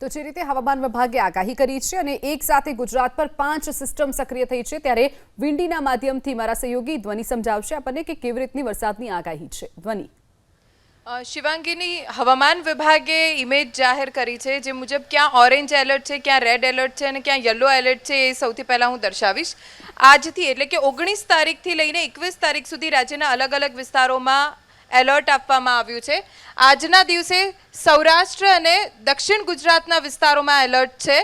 તો જે રીતે હવામાન વિભાગે આગાહી કરી છે અને એક સાથે ગુજરાત પર પાંચ સિસ્ટમ સક્રિય થઈ છે ત્યારે વિંડીના માધ્યમથી મારા સહયોગી ધ્વનિ સમજાવશે આપણને કે કેવી રીતની વરસાદની આગાહી છે. ધ્વનિ. અ, શિવાંગીની હવામાન વિભાગે ઇમેજ જાહેર કરી છે જે મુજબ ક્યાં ઓરેન્જ એલર્ટ છે ક્યાં રેડ એલર્ટ છે અને ક્યાં યલો એલર્ટ છે એ સૌથી પહેલાં હું દર્શાવીશ. આજથી એટલે કે ઓગણીસ તારીખથી લઈને એકવીસ તારીખ સુધી રાજ્યના અલગ અલગ વિસ્તારોમાં એલર્ટ આપવામાં આવ્યું છે. આજના દિવસે સૌરાષ્ટ્ર અને દક્ષિણ ગુજરાતના વિસ્તારોમાં એલર્ટ છે.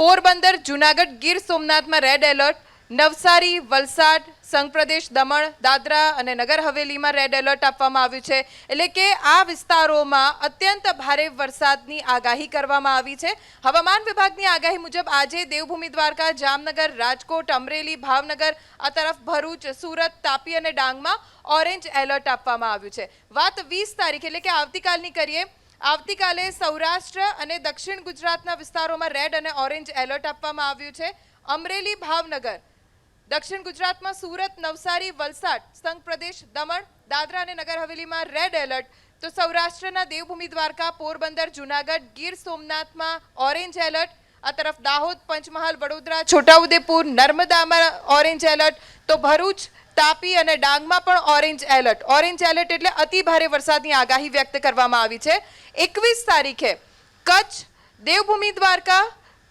પોરબંદર, જુનાગઢ, ગીર સોમનાથમાં રેડ એલર્ટ. નવસારી, વલસાડ, સંઘ પ્રદેશ, દમણ, દાદરા અને નગર હવેલીમાં રેડ એલર્ટ આપવામાં આવ્યું છે. એટલે કે આ વિસ્તારોમાં અત્યંત ભારે વરસાદની આગાહી કરવામાં આવી છે. હવામાન વિભાગની આગાહી મુજબ આજે દેવભૂમિ દ્વારકા, જામનગર, રાજકોટ, અમરેલી, ભાવનગર, આ તરફ ભરૂચ, સુરત, તાપી અને ડાંગમાં ઓરેન્જ એલર્ટ આપવામાં આવ્યું છે. વાત વીસ તારીખ એટલે કે આવતીકાલની કરીએ, આવતીકાલે સૌરાષ્ટ્ર અને દક્ષિણ ગુજરાતના વિસ્તારોમાં રેડ અને ઓરેન્જ એલર્ટ આપવામાં આવ્યું છે. અમરેલી, ભાવનગર દક્ષિણ ગુજરાતમાં સુરત, નવસારી, વલસાડ, સંઘ પ્રદેશ, દમણ, દાદરા અને નગર હવેલીમાં રેડ એલર્ટ તો સૌરાષ્ટ્રના દેવભૂમિ દ્વારકા, પોરબંદર, જુનાગઢ, ગીર સોમનાથમાં ઓરેન્જ એલર્ટ આ તરફ દાહોદ, પંચમહાલ, વડોદરા, છોટાઉદેપુર, નર્મદામાં ઓરેન્જ એલર્ટ તો ભરૂચ, તાપી અને ડાંગમાં પણ ઓરેન્જ એલર્ટ ઓરેન્જ એલર્ટ એટલે અતિ ભારે વરસાદની આગાહી વ્યક્ત કરવામાં આવી છે. એકવીસ તારીખે કચ્છ, દેવભૂમિ દ્વારકા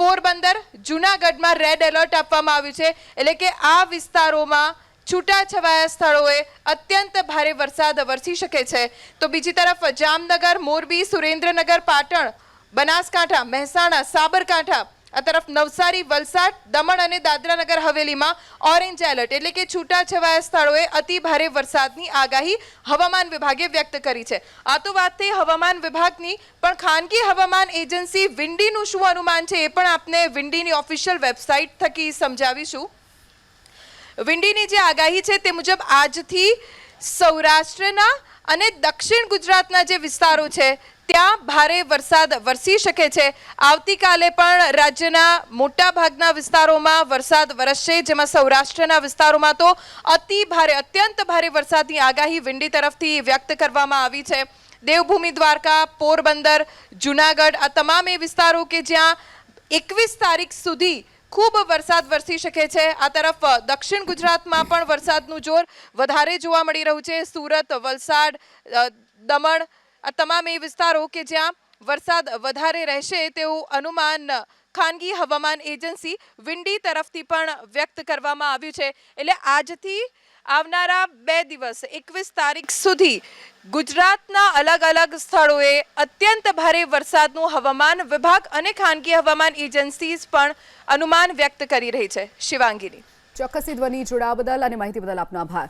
પોરબંદર, જુનાગઢમાં રેડ એલર્ટ આપવામાં આવ્યું છે. એટલે કે આ વિસ્તારોમાં છૂટાછવાયા સ્થળોએ અત્યંત ભારે વરસાદ વરસી શકે છે. તો બીજી તરફ જામનગર, મોરબી, સુરેન્દ્રનગર, પાટણ, બનાસકાંઠા, મહેસાણા, સાબરકાંઠા આ તરફ નવસારી, વલસાડ, દમણ અને દાદરાનગર હવેલીમાં ઓરેન્જ એલર્ટ એટલે કે છૂટાછવાયા સ્થળોએ અતિ ભારે વરસાદની આગાહી હવામાન વિભાગે વ્યક્ત કરી છે. આ તો વાત થઈ હવામાન વિભાગની પણ ખાનગી હવામાન એજન્સી વિન્ડીનું શું અનુમાન છે એ પણ આપને વિન્ડીની ઓફિશિયલ વેબસાઇટ થકી સમજાવીશું. વિન્ડીની જે આગાહી છે તે મુજબ આજથી સૌરાષ્ટ્રના અને દક્ષિણ ગુજરાતના જે વિસ્તારો છે ત્યાં ભારે વરસાદ વરસી શકે છે. આવતીકાલે પણ રાજ્યના મોટા ભાગના વિસ્તારોમાં વરસાદ વરસશે. જેમાં સૌરાષ્ટ્રના વિસ્તારોમાં તો અતિ ભારે, અત્યંત ભારે વરસાદની આગાહી વિંડી તરફથી વ્યક્ત કરવામાં આવી છે. દેવભૂમિ દ્વારકા, પોરબંદર, જુનાગઢ આ તમામ એ વિસ્તારો કે જ્યાં એકવીસ તારીખ સુધી ખૂબ વરસાદ વરસી શકે છે. આ તરફ દક્ષિણ ગુજરાતમાં પણ વરસાદનું જોર વધારે જોવા મળી રહ્યું છે. સુરત, વલસાડ દમણ આ તમામ એ વિસ્તારો કે જ્યાં વરસાદ વધારે રહેશે તેવું અનુમાન ખાનગી હવામાન એજન્સી વિંડી તરફથી પણ વ્યક્ત કરવામાં આવ્યું છે. એટલે આજથી આવનારા બે દિવસ, એકવીસ તારીખ સુધી ગુજરાતના અલગ અલગ સ્થળોએ અત્યંત ભારે વરસાદનું હવામાન વિભાગ અને ખાનગી હવામાન એજન્સીઝ પણ અનુમાન વ્યક્ત કરી રહી છે. શિવાંગીની. ચોક્કસી ધ્વનિ જોડાવા બદલ અને માહિતી બદલ આપનો આભાર.